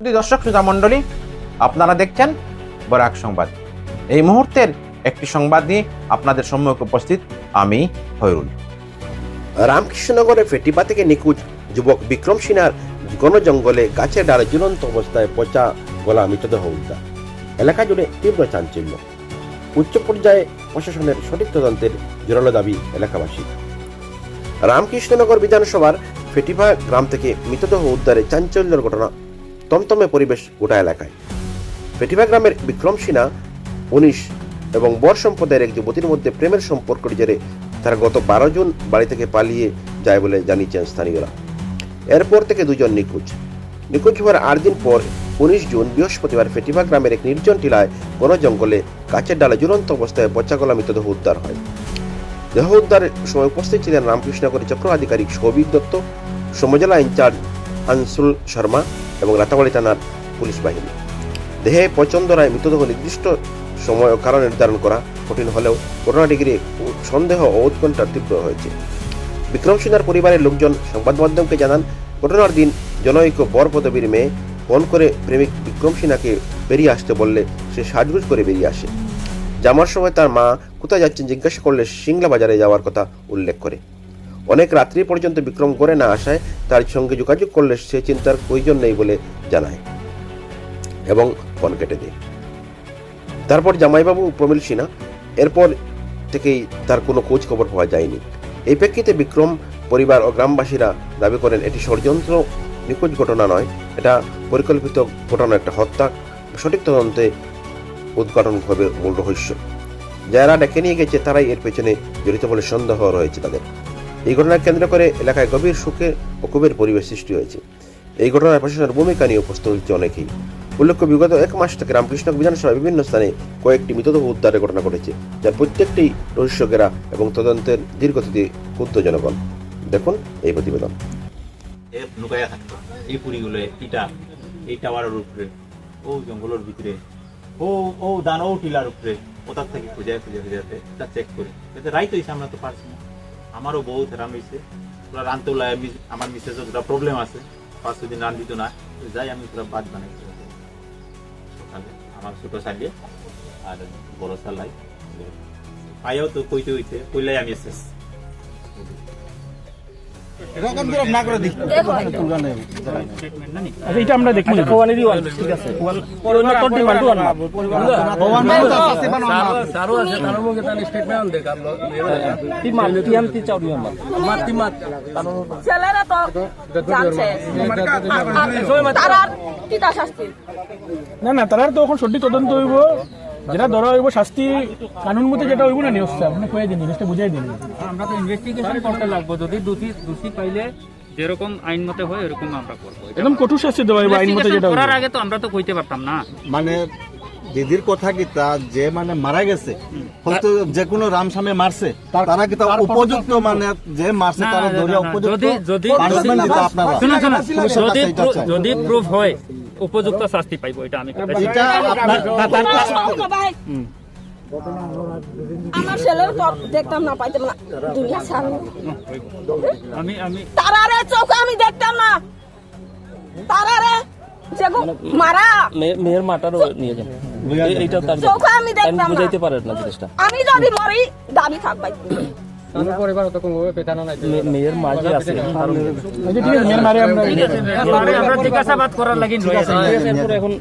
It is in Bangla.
দর্শক শ্রোতা মণ্ডলী, আপনারা দেখছেন বরাক সংবাদ। এই মুহূর্তের একটি সংবাদ নিয়ে আপনাদের সম্মুখে উপস্থিত আমি হয়রুল রামকৃষ্ণনগরে ফেটিপা থেকে নিখোঁজ যুবক বিক্রম সিনহার জঙ্গলে গাছের ডালে ঝুলন্ত অবস্থায় পচা গলা মৃতদেহ উদ্ধার। এলাকা জুড়ে তীব্র চাঞ্চল্য। উচ্চ পর্যায়ে প্রশাসনের সঠিক তদন্তের জোরালো দাবি এলাকাবাসী। রামকৃষ্ণনগর বিধানসভার ফেটিপা গ্রাম থেকে মৃতদেহ উদ্ধারে চাঞ্চল্যের ঘটনা তমতমে পরিবেশ গোটা এলাকায়। ফেটিপা গ্রামের বিক্রম সিনহা, উনিশ, এবং বর সম্প্রদায়ের এক যুবতীর মধ্যে প্রেমের সম্পর্কের জেরে তারা গত বারো জুন বাড়ি থেকে পালিয়ে যায় বলে জানিয়েছেন স্থানীয়রা। এরপর থেকে দুজন নিখোঁজ। নিখোঁজ হওয়ার আট দিন পর উনিশ জুন বৃহস্পতিবার ফেটিভা গ্রামের এক নির্জন টিলায় বন জঙ্গলে গাছের ডালে ঝুলন্ত অবস্থায় পচাগলা মৃতদেহ উদ্ধার হয়। দেহ উদ্ধারের সময় উপস্থিত ছিলেন রামকৃষ্ণগরের চক্র আধিকারিক সৌভিক দত্ত, সমজেলা ইনচার্জ আনসুল শর্মা এবং রাতাবাড়ি থানার পুলিশ বাহিনী। দেহে পচন্দ রায় মৃতদেহ নির্দিষ্ট সময় ও কারণ নির্ধারণ করা কঠিন হলেও ঘটনাটি ঘিরে সন্দেহ ও উৎকণ্ঠা তীব্র হয়েছে। বিক্রম সিনহার পরিবারের লোকজন সংবাদ মাধ্যমকে জানান, ঘটনার দিন জনৈক বর পদবীর মেয়ে ফোন করে প্রেমিক বিক্রম সিনহাকে বেরিয়ে আসতে বললে সে সাজগুজ করে বেরিয়ে আসে। যাওয়ার সময় তার মা কোথায় যাচ্ছেন জিজ্ঞাসা করলে সিংলা বাজারে যাওয়ার কথা উল্লেখ করে। অনেক রাত্রি পর্যন্ত বিক্রম করে না আসায় তার সঙ্গে যোগাযোগ করলে সে চিন্তার প্রয়োজন নেই বলে জানায় এবং ফোন কেটে দেয়। তারপর জামাইবাবু, প্রমিল সিনহা, এরপর থেকেই তার কোনো খোঁজ খবর পাওয়া যায়নি। এই প্রেক্ষিতে বিক্রম পরিবার ও গ্রামবাসীরা দাবি করেন, এটি ষড়যন্ত্র, নিখোঁজ ঘটনা নয়, এটা পরিকল্পিত ঘটনা, একটা হত্যা, সঠিক তদন্তে উদ্ঘাটন হবে মূল রহস্য। যারা ডেকে নিয়ে গেছে, তারাই এর পেছনে জড়িত বলে সন্দেহ রয়েছে তাদের। এই ঘটনাকে কেন্দ্র করে এলাকায় গভীর সুখে ও ক্ষোভের পরিবেশ সৃষ্টি হয়েছে। এই ঘটনায় প্রশাসনের ভূমিকা নিয়ে উপস্থিত হচ্ছে অনেকেই। উল্লেখ্য, বিগত এক মাস থেকে রামকৃষ্ণ বিধানসভায় বিভিন্ন স্থানে কয়েকটি মৃতদেহ উদ্ধারের ঘটনা ঘটেছে যার প্রত্যেকটি রহস্যকেরা এবং তদন্তের দীর্ঘতিতে ক্ষুব্ধ জনগণ দেখুন এই প্রতিবেদন। থাকতো। এই পুরিগুলো ইটা এই টাওয়ারের উপরে, ও জঙ্গলের ভিতরে। ও ও দান টিলার উপরে। ওটার থেকে খুঁজে খুঁজে খুঁজে চেক করি। হয়েছে আমরা তো পারছি না। আমারও বহুত হেরাম হয়েছে পুরা রানতে ওলাই আমার মিসেসও দুটা প্রবলেম আছে। পাঁচ দিন রান দিত না। যাই আমি পুরো বাদ বানাই সকালে আমার ছোট সালিয়ে আর বড় সালাই পাইও তো কইতে হইতে কইলাই আমি শেষ এটা আমরা দেখব ঠিক আছে। ছেলেরা তো না না তার তো এখন সঠিক তদন্ত হইব। যেটা ধরা হইব শাস্তি কানুন মতে যেটা হইব না নিউজটা আপনি কয়ে দিন জিনিসটা বুঝাই দিন। আমরা তো ইনভেস্টিগেশন করতে লাগবো। যদি দোষী দোষী পাইলে যেরকম আইন মতে হয় এরকম আমরা করব। একদম কঠোর শাস্তি দেওয়া হইব আইন মতে যেটা করার আগে তো আমরা তো কইতে পারতাম না। মানে দিদির কথা কি তা যে মানে মারা গেছে হয়তো যে কোনো রামসামে মারছে তারা কি তা উপযুক্ত মানে যে মারছে তারা ধরে উপযুক্ত? যদি যদি। যদি প্রুফ হয় উপযুক্ত শাস্তি পাইবো এটা আমি কথা এটা আপনার ভাই আমার ছেলের তো দেখতাম না পাইতাম না। দুনিয়া ছাড়ো। আমি আমি। তারারে চোখে আমি দেখতাম না। তারারে যেগু মারা। মেয়ের মাটারও নিয়ে যান। এ- এইটা তার চোখে আমি দেখতাম না। বুঝাইতে পারেন না জিনিসটা। আমি যদি মরি দাবি থাকবাই মে- মেয়ের মা যে আছে তার- আচ্ছা ঠিক আছে মেয়ের মারে আমরা আমরা জিজ্ঞাসাবাদ করার লাগি আছে, এখন